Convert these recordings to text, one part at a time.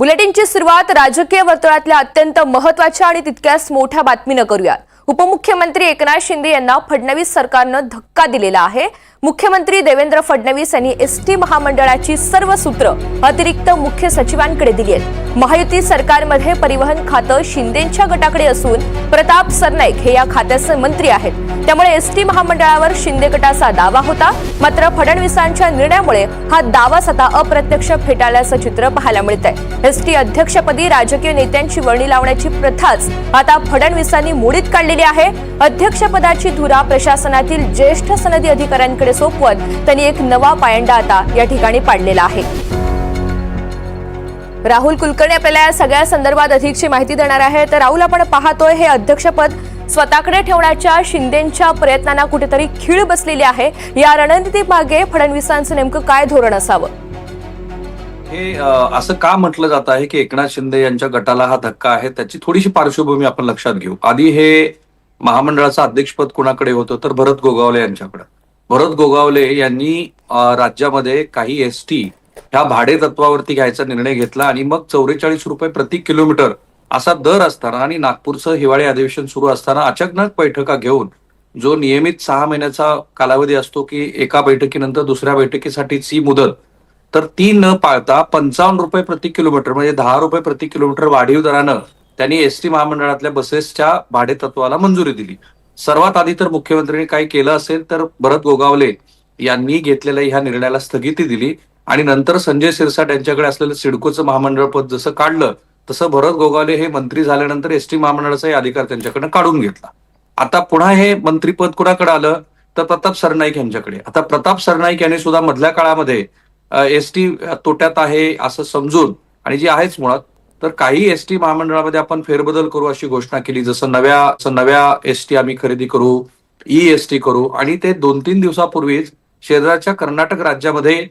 बुलेटिनची सुरुवात राजकीय वर्तुळातल्या अत्यंत महत्त्वाच्या आणि तितक्याच मोठ्या बातमीनं करूया उपमुख्यमंत्री एकनाथ शिंदे यांना फडणवीस सरकारनं धक्का दिलेला आहे. मुख्यमंत्री देवेंद्र फडणवीस यांनी एसटी महामंडळाची सर्व सूत्र अतिरिक्त मुख्य सचिवांकडे दिली आहेत. महायुती सरकारमध्ये परिवहन खातं शिंदेच्या गटाकडे असून प्रताप सरनाईक हे या खात्याचे मंत्री आहेत. त्यामुळे एसटी महामंडळावर शिंदे गटाचा दावा होता. मात्र फडणवीसांच्या निर्णयामुळे हा दावाच आता अप्रत्यक्ष फेटाळल्याचं चित्र पाहायला मिळत आहे एसटी अध्यक्षपदी राजकीय नेत्यांची वर्णी लावण्याची प्रथाच आता फडणवीसांनी मोडीत काढलेली आहे. अध्यक्षपदाची धुरा प्रशासनातील ज्येष्ठ सनदी अधिकाऱ्यांकडे सोपवत त्यांनी एक नवा पायंडा आता या ठिकाणी पाडलेला आहे. राहुल कुलकर्णी आपल्याला या सगळ्या संदर्भात अधिकची माहिती देणार आहे. तर राहुल आपण पाहतोय हे अध्यक्षपद स्वतःकडे ठेवण्याच्या शिंदेच्या प्रयत्नांना कुठेतरी खीळ बसलेली आहे. या रणनीती मागे फडणवीसांचं नेमकं काय धोरण असावं? हे असं का म्हटलं जात आहे की एकनाथ शिंदे यांच्या गटाला हा धक्का आहे? त्याची थोडीशी पार्श्वभूमी आपण लक्षात घेऊ. आधी हे महामंडळाचं अध्यक्षपद कुणाकडे होतं? तर भरत गोगावले यांच्याकडे. भरत गोगावले यांनी राज्यामध्ये काही एस टी ह्या भाडे तत्वावरती घ्यायचा निर्णय घेतला आणि मग चौवेचाळीस रुपये प्रति किलोमीटर असा दर असताना आणि नागपूरचं हिवाळी अधिवेशन सुरू असताना अचानक बैठका घेऊन जो नियमित सहा महिन्याचा कालावधी असतो की एका बैठकीनंतर दुसऱ्या बैठकीसाठीची मुदत तर ती न पाळता पंचावन्न रुपये प्रति किलोमीटर म्हणजे दहा रुपये प्रति किलोमीटर वाढीव दरानं त्यांनी एसटी महामंडळातल्या बसेसच्या भाडे तत्वाला मंजुरी दिली. सर्वात आधी तर मुख्यमंत्र्यांनी काय केलं असेल तर भरत गोगावले यांनी घेतलेल्या ह्या निर्णयाला स्थगिती दिली आणि नंतर संजय सिरसाट यांच्याकडे असलेलं सिडकोचं महामंडळ पद जसं काढलं तसं भरत गोगावले हे मंत्री झाल्यानंतर एसटी महामंडळाचाही अधिकार त्यांच्याकडनं काढून घेतला. आता पुन्हा हे मंत्रीपद कुणाकडे आलं? तर प्रताप सरनाईक यांच्याकडे. आता प्रताप सरनाईक यांनी सुद्धा मधल्या काळामध्ये एसटी तोट्यात आहे असं समजून आणि जी आहेच मुळात तर काही एसटी महामंडळामध्ये आपण फेरबदल करू अशी घोषणा केली. जसं नव्या जसं नव्या एसटी आम्ही खरेदी करू ई एस टी करू आणि ते दोन तीन दिवसापूर्वीच शेजारच्या कर्नाटक राज्यामध्ये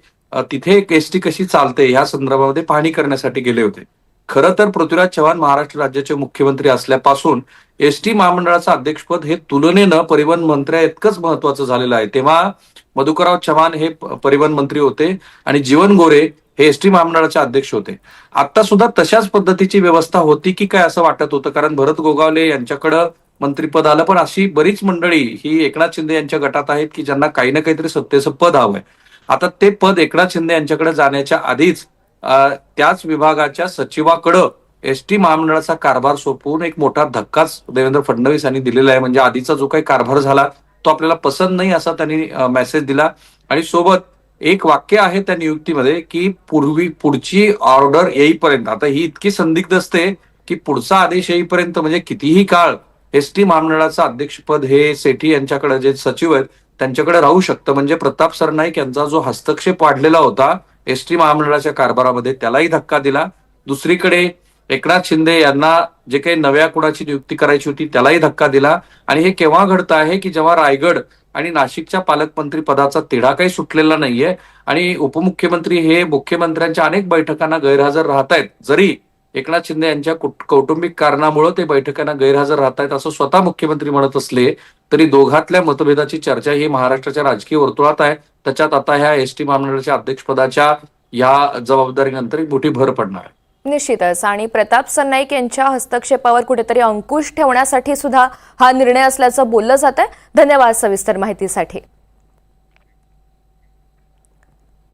तिथे एक एसटी कशी चालते ह्या संदर्भामध्ये पाहणी करण्यासाठी गेले होते. खरं तर पृथ्वीराज चव्हाण महाराष्ट्र राज्याचे मुख्यमंत्री असल्यापासून एस टी महामंडळाचं अध्यक्षपद हे तुलनेनं परिवहन मंत्र्या इतकंच महत्वाचं झालेलं आहे. तेव्हा मधुकरराव चव्हाण हे परिवहन मंत्री होते आणि जीवन गोरे हे एस टी महामंडळाचे अध्यक्ष होते. आता सुद्धा तशाच पद्धतीची व्यवस्था होती की काय असं वाटत होतं? कारण भरत गोगावले यांच्याकडं मंत्रीपद आलं पण अशी बरीच मंडळी ही एकनाथ शिंदे यांच्या गटात आहेत की ज्यांना काही ना काहीतरी सत्तेचं पद हवंय. आता ते पद एकनाथ शिंदे यांच्याकडे जाण्याच्या आधीच त्याच विभागाच्या सचिवाकडं एस टी महामंडळाचा कारभार सोपवून एक मोठा धक्काच देवेंद्र फडणवीस यांनी दिलेला आहे. म्हणजे आधीचा जो काही कारभार झाला तो आपल्याला पसंत नाही असा त्यांनी मेसेज दिला. आणि सोबत एक वाक्य आहे त्या नियुक्तीमध्ये की पूर्वी पुढची ऑर्डर येईपर्यंत आता ही इतकी संदिग्ध असते की पुढचा आदेश येईपर्यंत म्हणजे कितीही काळ एस टी महामंडळाचं अध्यक्षपद हे सेठी यांच्याकडे जे सचिव आहेत त्यांच्याकडे राहू शकतं. म्हणजे प्रताप सरनाईक यांचा जो हस्तक्षेप वाढलेला होता एस टी महामंडळाच्या कारभारामध्ये त्यालाही धक्का दिला. दुसरीकडे एकनाथ शिंदे यांना जे काही नव्या कुणाची नियुक्ती करायची होती त्यालाही धक्का दिला. आणि हे केव्हा घडतं आहे की जेव्हा रायगड आणि नाशिकच्या पालकमंत्री पदाचा तिढा काही सुटलेला नाहीये आणि उपमुख्यमंत्री हे मुख्यमंत्र्यांच्या अनेक बैठकांना गैरहजर राहत आहेत जरी एकनाथ शिंदे यांच्या कौटुंबिक कारणामुळे ते बैठकांना गैरहजर राहत आहेत असं स्वतः मुख्यमंत्री म्हणत असले तरी दोघातल्या मतभेदाची चर्चा ही महाराष्ट्राच्या राजकीय वर्तुळात आहे. त्याच्यात आता ह्या एस टी महामंडळाच्या अध्यक्षपदाच्या या जबाबदारीनंतर एक मोठी भर पडणार आहे. निश्चितच. आणि प्रताप सरनाईक यांच्या हस्तक्षेपावर कुठेतरी अंकुश ठेवण्यासाठी सुद्धा हा निर्णय असल्याचं बोललं जात आहे धन्यवाद सविस्तर माहितीसाठी.